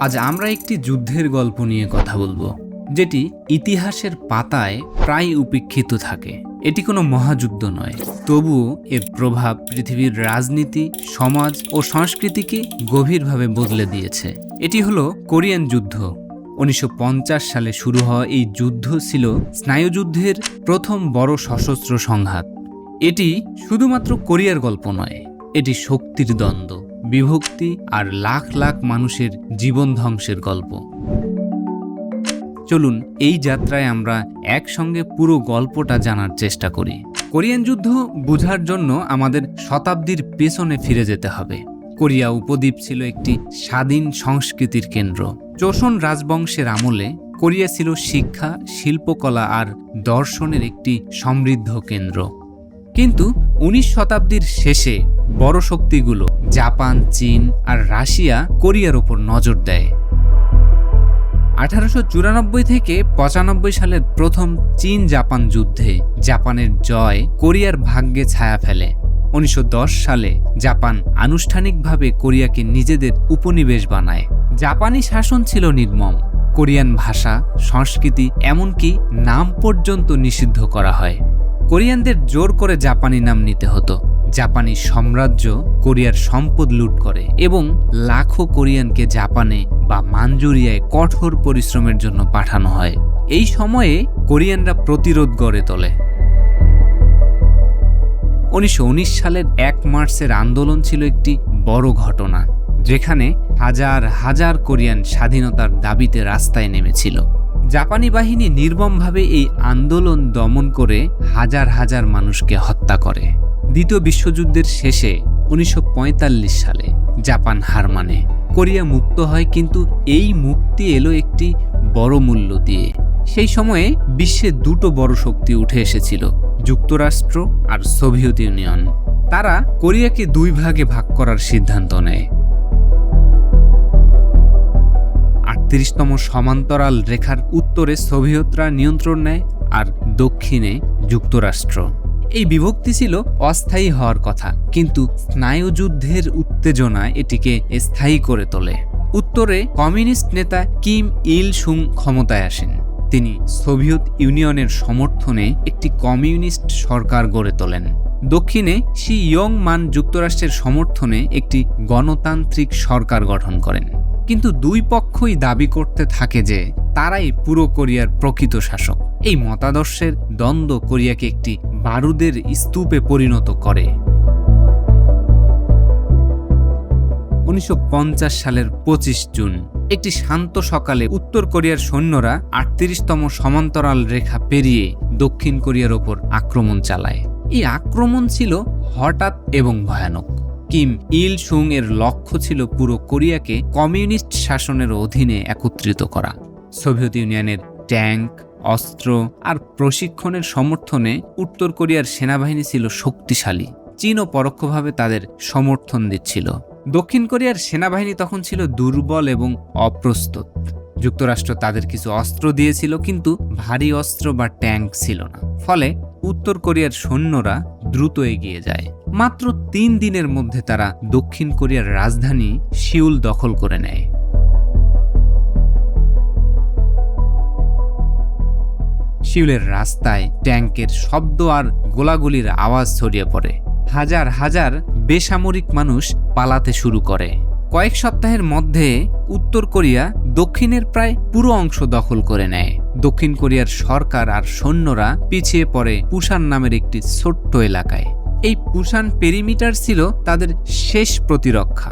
আজ আমরা একটি যুদ্ধের গল্প নিয়ে কথা বলব, যেটি ইতিহাসের পাতায় প্রায় উপেক্ষিত থাকে। এটি কোনো মহাযুদ্ধ নয়, তবুও এর প্রভাব পৃথিবীর রাজনীতি, সমাজ ও সংস্কৃতিকে গভীরভাবে বদলে দিয়েছে। এটি হলো কোরিয়ান যুদ্ধ। উনিশশো পঞ্চাশ সালে শুরু হওয়া এই যুদ্ধ ছিল স্নায়ুযুদ্ধের প্রথম বড় সশস্ত্র সংঘাত। এটি শুধুমাত্র কোরিয়ার গল্প নয়, এটি শক্তির দ্বন্দ্ব। বিভক্তি আর লাখ লাখ মানুষের জীবন ধ্বংসের গল্প। চলুন, এই যাত্রায় আমরা একসঙ্গে পুরো গল্পটা জানার চেষ্টা করি। কোরিয়ান যুদ্ধ বোঝার জন্য আমাদের শতাব্দীর পেছনে ফিরে যেতে হবে। কোরিয়া উপদ্বীপ ছিল একটি স্বাধীন সংস্কৃতির কেন্দ্র। চোষণ রাজবংশের আমলে কোরিয়া ছিল শিক্ষা, শিল্পকলা আর দর্শনের একটি সমৃদ্ধ কেন্দ্র। কিন্তু উনিশ শতাব্দীর শেষে বড় শক্তিগুলো জাপান, চীন আর রাশিয়া কোরিয়ার ওপর নজর দেয়। আঠারোশো চুরানব্বই থেকে পঁচানব্বই সালের প্রথম চীন জাপান যুদ্ধে জাপানের জয় কোরিয়ার ভাগ্যে ছায়া ফেলে। উনিশশো দশ সালে জাপান আনুষ্ঠানিকভাবে কোরিয়াকে নিজেদের উপনিবেশ বানায়। জাপানি শাসন ছিল নির্মম। কোরিয়ান ভাষা, সংস্কৃতি, এমনকি নাম পর্যন্ত নিষিদ্ধ করা হয়। কোরিয়ানদের জোর করে জাপানি নাম নিতে হতো। জাপানি সাম্রাজ্য কোরিয়ার সম্পদ লুট করে এবং লাখো কোরিয়ানকে জাপানে বা মাঞ্জুরিয়ায় কঠোর পরিশ্রমের জন্য পাঠানো হয়। এই সময়ে কোরিয়ানরা প্রতিরোধ গড়ে তোলে। উনিশশো উনিশ সালের এক মার্চের আন্দোলন ছিল একটি বড় ঘটনা, যেখানে হাজার হাজার কোরিয়ান স্বাধীনতার দাবিতে রাস্তায় নেমেছিল। জাপানি বাহিনী নির্মমভাবে এই আন্দোলন দমন করে হাজার হাজার মানুষকে হত্যা করে। দ্বিতীয় বিশ্বযুদ্ধের শেষে উনিশশো পঁয়তাল্লিশ সালে জাপান হার মানে। কোরিয়া মুক্ত হয়, কিন্তু এই মুক্তি এলো একটি বড় মূল্য দিয়ে। সেই সময়ে বিশ্বে দুটো বড় শক্তি উঠে এসেছিল, যুক্তরাষ্ট্র আর সোভিয়েত ইউনিয়ন। তারা কোরিয়াকে দুই ভাগে ভাগ করার সিদ্ধান্ত নেয়। আটত্রিশতম সমান্তরাল রেখার উত্তরে সোভিয়েতরা নিয়ন্ত্রণ নেয় আর দক্ষিণে যুক্তরাষ্ট্র। এই বিভক্তি ছিল অস্থায়ী হওয়ার কথা, কিন্তু স্নায়ুযুদ্ধের উত্তেজনায় এটিকে স্থায়ী করে তোলে। উত্তরে কমিউনিস্ট নেতা কিম ইল সুং ক্ষমতায় আসেন। তিনি সোভিয়েত ইউনিয়নের সমর্থনে একটি কমিউনিস্ট সরকার গড়ে তোলেন। দক্ষিণে শি ইয়ং মান যুক্তরাষ্ট্রের সমর্থনে একটি গণতান্ত্রিক সরকার গঠন করেন। কিন্তু দুই পক্ষই দাবি করতে থাকে যে তারাই পুরো কোরিয়ার প্রকৃত শাসক। এই মতাদর্শের দ্বন্দ্ব কোরিয়াকে একটি বারুদের স্তূপে পরিণত করে। উনিশশো পঞ্চাশ সালের পঁচিশ জুন, একটি শান্ত সকালে উত্তর কোরিয়ার সৈন্যরা আটত্রিশতম সমান্তরাল রেখা পেরিয়ে দক্ষিণ কোরিয়ার ওপর আক্রমণ চালায়। এই আক্রমণ ছিল হঠাৎ এবং ভয়ানক। কিম ইল সুং এর লক্ষ্য ছিল পুরো কোরিয়াকে কমিউনিস্ট শাসনের অধীনে একত্রিত করা। সোভিয়েত ইউনিয়নের ট্যাঙ্ক অস্ত্র আর প্রশিক্ষণের সমর্থনে উত্তর কোরিয়ার সেনাবাহিনী ছিল শক্তিশালী। চীনও পরোক্ষভাবে তাদের সমর্থন দিচ্ছিল। দক্ষিণ কোরিয়ার সেনাবাহিনী তখন ছিল দুর্বল এবং অপ্রস্তুত। যুক্তরাষ্ট্র তাদের কিছু অস্ত্র দিয়েছিল, কিন্তু ভারী অস্ত্র বা ট্যাঙ্ক ছিল না। ফলে উত্তর কোরিয়ার সৈন্যরা দ্রুত এগিয়ে যায়। মাত্র তিন দিনের মধ্যে তারা দক্ষিণ কোরিয়ার রাজধানী শিউল দখল করে নেয়। শিউলের রাস্তায় ট্যাঙ্কের শব্দ আর গোলাগুলির আওয়াজ ছড়িয়ে পড়ে। হাজার হাজার বেসামরিক মানুষ পালাতে শুরু করে। কয়েক সপ্তাহের মধ্যে উত্তর কোরিয়া দক্ষিণের প্রায় পুরো অংশ দখল করে নেয়। দক্ষিণ কোরিয়ার সরকার আর সৈন্যরা পিছিয়ে পড়ে পুসান নামের একটি ছোট্ট এলাকায়। এই পুষান পেরিমিটার ছিল তাদের শেষ প্রতিরক্ষা।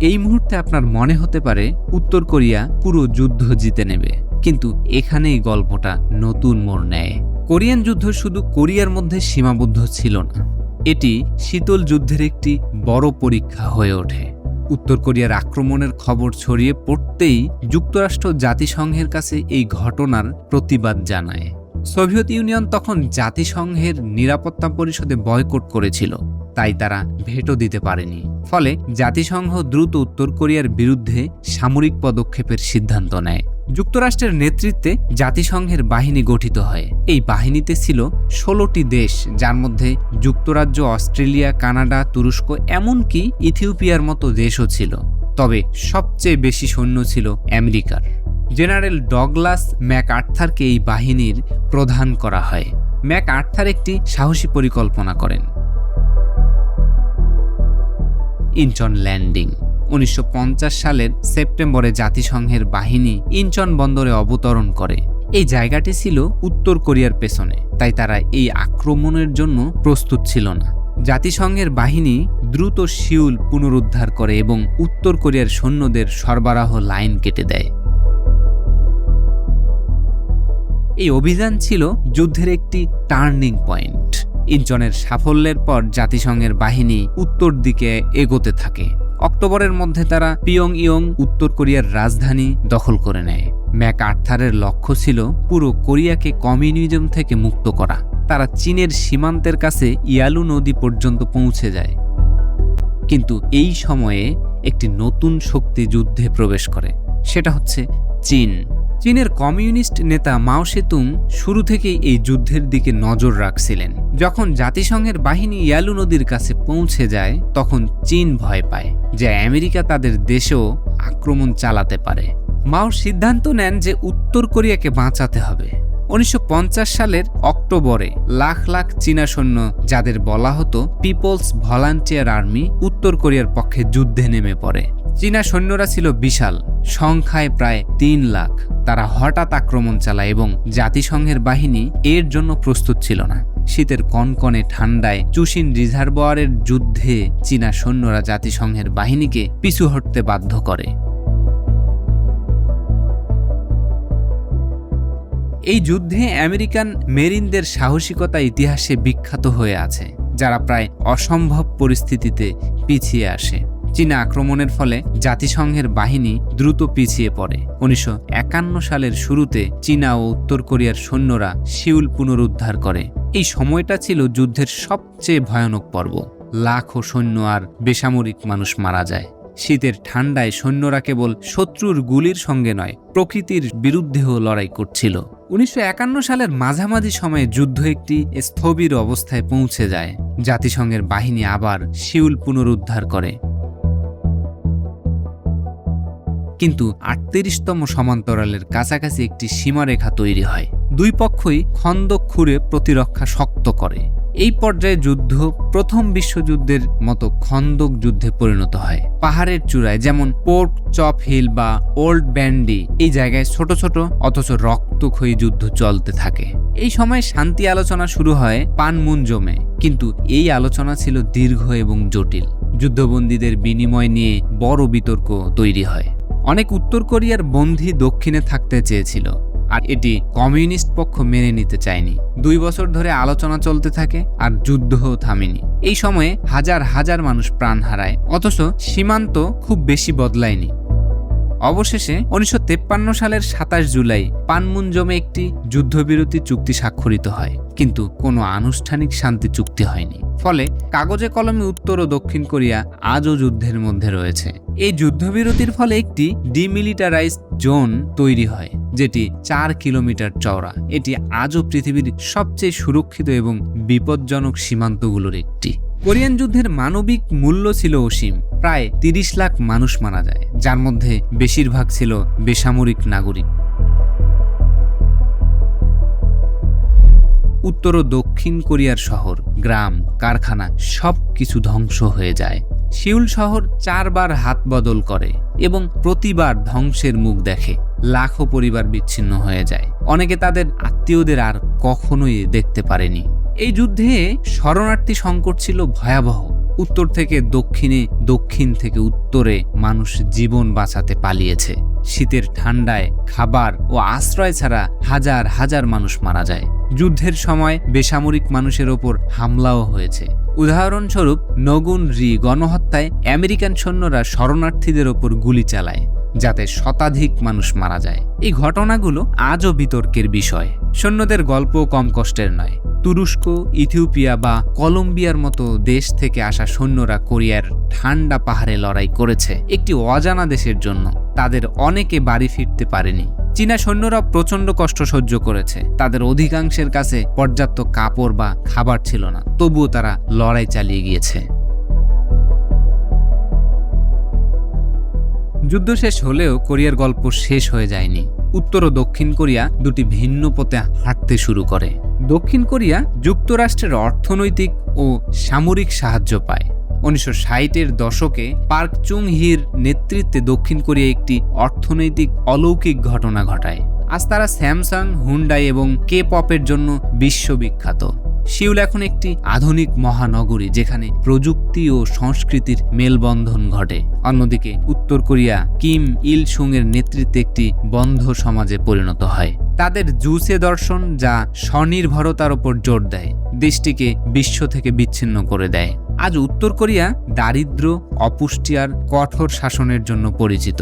এই মুহূর্তে আপনার মনে হতে পারে, উত্তর কোরিয়া পুরো যুদ্ধ জিতে নেবে, কিন্তু এখানেই গল্পটা নতুন মোড় নেয়। কোরিয়ান যুদ্ধ শুধু কোরিয়ার মধ্যে সীমাবদ্ধ ছিল না, এটি শীতল যুদ্ধের একটি বড় পরীক্ষা হয়ে ওঠে। উত্তর কোরিয়ার আক্রমণের খবর ছড়িয়ে পড়তেই যুক্তরাষ্ট্র জাতিসংঘের কাছে এই ঘটনার প্রতিবাদ জানায়। সোভিয়েত ইউনিয়ন তখন জাতিসংঘের নিরাপত্তা পরিষদে বয়কট করেছিল, তাই তারা ভেটো দিতে পারেনি। ফলে জাতিসংঘ দ্রুত উত্তর কোরিয়ার বিরুদ্ধে সামরিক পদক্ষেপের সিদ্ধান্ত নেয়। যুক্তরাষ্ট্রের নেতৃত্বে জাতিসংঘের বাহিনী গঠিত হয়। এই বাহিনীতে ছিল ষোলোটি দেশ, যার মধ্যে যুক্তরাজ্য, অস্ট্রেলিয়া, কানাডা, তুরস্ক, এমনকি ইথিওপিয়ার মতো দেশও ছিল। তবে সবচেয়ে বেশি সৈন্য ছিল আমেরিকার। জেনারেল ডগলাস ম্যাক আর্থারকে এই বাহিনীর প্রধান করা হয়। ম্যাক আর্থার একটি সাহসী পরিকল্পনা করেন। Inchon landing. উনিশশো পঞ্চাশ সালের সেপ্টেম্বরে জাতিসংঘের বাহিনী ইনচন বন্দরে অবতরণ করে। এই জায়গাটি ছিল উত্তর কোরিয়ার পেছনে, তাই তারা এই আক্রমণের জন্য প্রস্তুত ছিল না। জাতিসংঘের বাহিনী দ্রুত শিউল পুনরুদ্ধার করে এবং উত্তর কোরিয়ার সৈন্যদের সরবরাহ লাইন কেটে দেয়। এই অভিযান ছিল যুদ্ধের একটি টার্নিং পয়েন্ট ইনচনের সাফল্যের পর জাতিসংঘের বাহিনী উত্তর দিকে এগোতে থাকে। অক্টোবরের মধ্যে তারা পিয়ং ইয়ং উত্তর কোরিয়ার রাজধানী, দখল করে নেয়। ম্যাক আর্থারের লক্ষ্য ছিল পুরো কোরিয়াকে কমিউনিজম থেকে মুক্ত করা। তারা চীনের সীমান্তের কাছে ইয়ালু নদী পর্যন্ত পৌঁছে যায়। কিন্তু এই সময়ে একটি নতুন শক্তি যুদ্ধে প্রবেশ করে। সেটা হচ্ছে চীন। চীনের কমিউনিস্ট নেতা মাও সেতুং শুরু থেকেই এই যুদ্ধের দিকে নজর রাখছিলেন। যখন জাতিসংঘের বাহিনী ইয়ালু নদীর কাছে পৌঁছে যায়, তখন চীন ভয় পায় যে আমেরিকা তাদের দেশেও আক্রমণ চালাতে পারে। মাও সিদ্ধান্ত নেন যে উত্তর কোরিয়াকে বাঁচাতে হবে। উনিশশো পঞ্চাশ সালের অক্টোবরে লাখ লাখ চীনা সৈন্য, যাদের বলা হতো পিপলস ভলান্টিয়ার আর্মি, উত্তর কোরিয়ার পক্ষে যুদ্ধে নেমে পড়ে। চীনা সৈন্যরা ছিল বিশাল, সংখ্যায় প্রায় তিন লাখ। তারা হঠাৎ আক্রমণ চালায় এবং জাতিসংঘের বাহিনী এর জন্য প্রস্তুত ছিল না। শীতের কনকনে ঠান্ডায় চুশিন রিজার্ভয়ারের যুদ্ধে চীনা সৈন্যরা জাতিসংঘের বাহিনীকে পিছু হটতে বাধ্য করে। এই যুদ্ধে আমেরিকান মেরিনদের সাহসিকতা ইতিহাসে বিখ্যাত হয়ে আছে, যারা প্রায় অসম্ভব পরিস্থিতিতে পিছিয়ে আসে। চীনা আক্রমণের ফলে জাতিসংঘের বাহিনী দ্রুত পিছিয়ে পড়ে। উনিশশো একান্ন সালের শুরুতে চীনা ও উত্তর কোরিয়ার সৈন্যরা শিউল পুনরুদ্ধার করে। এই সময়টা ছিল যুদ্ধের সবচেয়ে ভয়ানক পর্ব। লাখো সৈন্য আর বেসামরিক মানুষ মারা যায়। শীতের ঠান্ডায় সৈন্যরা কেবল শত্রুর গুলির সঙ্গে নয়, প্রকৃতির বিরুদ্ধেও লড়াই করছিল। উনিশশো একান্ন সালের মাঝামাঝি সময়ে যুদ্ধ একটি স্থবির অবস্থায় পৌঁছে যায়। জাতিসংঘের বাহিনী আবার শিউল পুনরুদ্ধার করে। কিন্তু আটত্রিশতম সমান্তরালের কাছাকাছি একটি সীমারেখা তৈরি হয়। দুই পক্ষই খন্দক খুঁড়ে প্রতিরক্ষা শক্ত করে। এই পর্যায়ে যুদ্ধ প্রথম বিশ্বযুদ্ধের মতো খন্দক যুদ্ধে পরিণত হয়। পাহাড়ের চূড়ায় যেমন পোর্ট চপ হিল বা ওল্ড ব্যান্ডি এই জায়গায় ছোট ছোট অথচ রক্তক্ষয়ী যুদ্ধ চলতে থাকে। এই সময় শান্তি আলোচনা শুরু হয় পানমুনজমে। কিন্তু এই আলোচনা ছিল দীর্ঘ এবং জটিল। যুদ্ধবন্দীদের বিনিময় নিয়ে বড় বিতর্ক তৈরি হয়। অনেক উত্তর কোরিয়ার বন্দী দক্ষিণে থাকতে চেয়েছিল, আর এটি কমিউনিস্ট পক্ষ মেনে নিতে চায়নি। দুই বছর ধরে আলোচনা চলতে থাকে, আর যুদ্ধও থামেনি। এই সময়ে হাজার হাজার মানুষ প্রাণ হারায়, অথচ সীমান্ত খুব বেশি বদলায়নি। অবশেষে উনিশশো সালের সাতাশ জুলাই পানমুনজমে একটি যুদ্ধবিরতি চুক্তি স্বাক্ষরিত হয়। কিন্তু কোনো আনুষ্ঠানিক শান্তি চুক্তি হয়নি। ফলে কাগজে কলমে উত্তর ও দক্ষিণ কোরিয়া আজও যুদ্ধের মধ্যে রয়েছে। এই যুদ্ধবিরতির ফলে একটি ডিমিলিটারাইজড জোন তৈরি হয়, যেটি চার কিলোমিটার চওড়া। এটি আজও পৃথিবীর সবচেয়ে সুরক্ষিত এবং বিপজ্জনক সীমান্তগুলোর একটি। কোরিয়ান যুদ্ধের মানবিক মূল্য ছিল অসীম। প্রায় তিরিশ লাখ মানুষ মারা যায়, যার মধ্যে বেশিরভাগ ছিল বেসামরিক নাগরিক। উত্তর ও দক্ষিণ কোরিয়ার শহর, গ্রাম, কারখানা সব কিছু ধ্বংস হয়ে যায়। সিউল শহর চারবার হাত বদল করে এবং প্রতিবার ধ্বংসের মুখ দেখে, লাখো পরিবার বিচ্ছিন্ন হয়ে যায়। অনেকে তাদের আত্মীয়দের আর কখনোই দেখতে পারেনি। এই যুদ্ধে শরণার্থী সংকট ছিল ভয়াবহ। উত্তর থেকে দক্ষিণে, দক্ষিণ থেকে উত্তরে মানুষ জীবন বাঁচাতে পালিয়েছে। শীতের ঠান্ডায় খাবার ও আশ্রয় ছাড়া হাজার হাজার মানুষ মারা যায়। যুদ্ধের সময় বেসামরিক মানুষের ওপর হামলাও হয়েছে। উদাহরণস্বরূপ, নগুন রি গণহত্যায় আমেরিকান সৈন্যরা শরণার্থীদের ওপর গুলি চালায়, যাতে শতাধিক মানুষ মারা যায়। এই ঘটনাগুলো আজও বিতর্কের বিষয়। সৈন্যদের গল্প কম কষ্টের নয়। তুরস্ক, ইথিওপিয়া বা কলম্বিয়ার মতো দেশ থেকে আসা সৈন্যরা কোরিয়ার ঠান্ডা পাহাড়ে লড়াই করেছে একটি অজানা দেশের জন্য। তাদের অনেকে বাড়ি ফিরতে পারেনি। চীনা সৈন্যরা প্রচণ্ড কষ্ট সহ্য করেছে। তাদের অধিকাংশের কাছে পর্যাপ্ত কাপড় বা খাবার ছিল না। তবুও তারা লড়াই চালিয়ে গিয়েছে। যুদ্ধ শেষ হলেও কোরিয়ার গল্প শেষ হয়ে যায়নি। উত্তর ও দক্ষিণ কোরিয়া দুটি ভিন্ন পথে হাঁটতে শুরু করে। দক্ষিণ কোরিয়া যুক্তরাষ্ট্রের অর্থনৈতিক ও সামরিক সাহায্য পায়। উনিশশো ষাটের দশকে পার্ক চুং হির নেতৃত্বে দক্ষিণ কোরিয়া একটি অর্থনৈতিক অলৌকিক ঘটনা ঘটায়। আজ তারা স্যামসাং, হুন্ডাই এবং কে পপের জন্য বিশ্ববিখ্যাত। সিউল এখন একটি আধুনিক মহানগরী যেখানে প্রযুক্তি ও সংস্কৃতির মেলবন্ধন ঘটে। অন্যদিকে উত্তর কোরিয়া কিম ইল সুং এর নেতৃত্বে একটি বন্ধ সমাজে পরিণত হয়। তাদের জুসে দর্শন যা স্বনির্ভরতার ওপর জোর দেয়, দেশটিকে বিশ্ব থেকে বিচ্ছিন্ন করে দেয়। আজ উত্তর কোরিয়া দারিদ্র অপুষ্টি আর কঠোর শাসনের জন্য পরিচিত।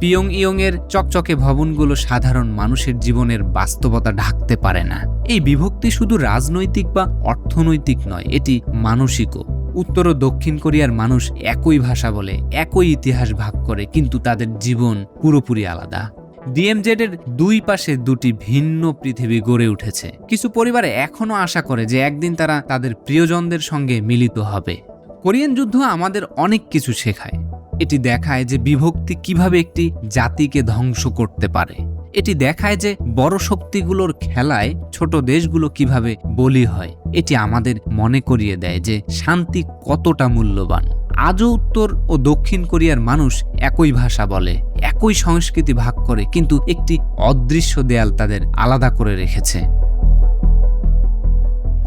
পিয়ং ইয়ং এর চকচকে ভবনগুলো সাধারণ মানুষের জীবনের বাস্তবতা ঢাকতে পারে না। এই বিভক্তি শুধু রাজনৈতিক বা অর্থনৈতিক নয়, এটি মানসিকও। উত্তর ও দক্ষিণ কোরিয়ার মানুষ একই ভাষা বলে, একই ইতিহাস ভাগ করে, কিন্তু তাদের জীবন পুরোপুরি আলাদা। ডিএমজেড এর দুই পাশে দুটি ভিন্ন পৃথিবী গড়ে উঠেছে। কিছু পরিবার এখনও আশা করে যে একদিন তারা তাদের প্রিয়জনদের সঙ্গে মিলিত হবে। কোরিয়ান যুদ্ধ আমাদের অনেক কিছু শেখায়। এটি দেখায় যে বিভক্তি কীভাবে একটি জাতিকে ধ্বংস করতে পারে। এটি দেখায় যে বড় শক্তিগুলোর খেলায় ছোট দেশগুলো কীভাবে বলি হয়। এটি আমাদের মনে করিয়ে দেয় যে শান্তি কতটা মূল্যবান। আজও উত্তর ও দক্ষিণ কোরিয়ার মানুষ একই ভাষা বলে, একই সংস্কৃতি ভাগ করে, কিন্তু একটি অদৃশ্য দেয়াল তাদের আলাদা করে রেখেছে।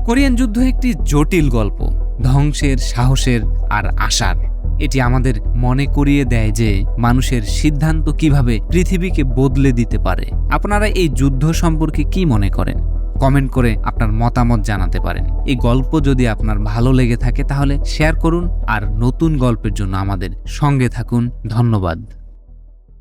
কোরিয়ান যুদ্ধ একটি জটিল গল্প, ধ্বংসের, সাহসের আর আশার। এটি আমাদের মনে করিয়ে দেয় যে মানুষের সিদ্ধান্ত কীভাবে পৃথিবীকে বদলে দিতে পারে। আপনারা এই যুদ্ধ সম্পর্কে কি মনে করেন? কমেন্ট করে আপনার মতামত জানাতে পারেন। এই গল্প যদি আপনার ভালো লেগে থাকে তাহলে শেয়ার করুন আর নতুন গল্পের জন্য আমাদের সঙ্গে থাকুন। ধন্যবাদ।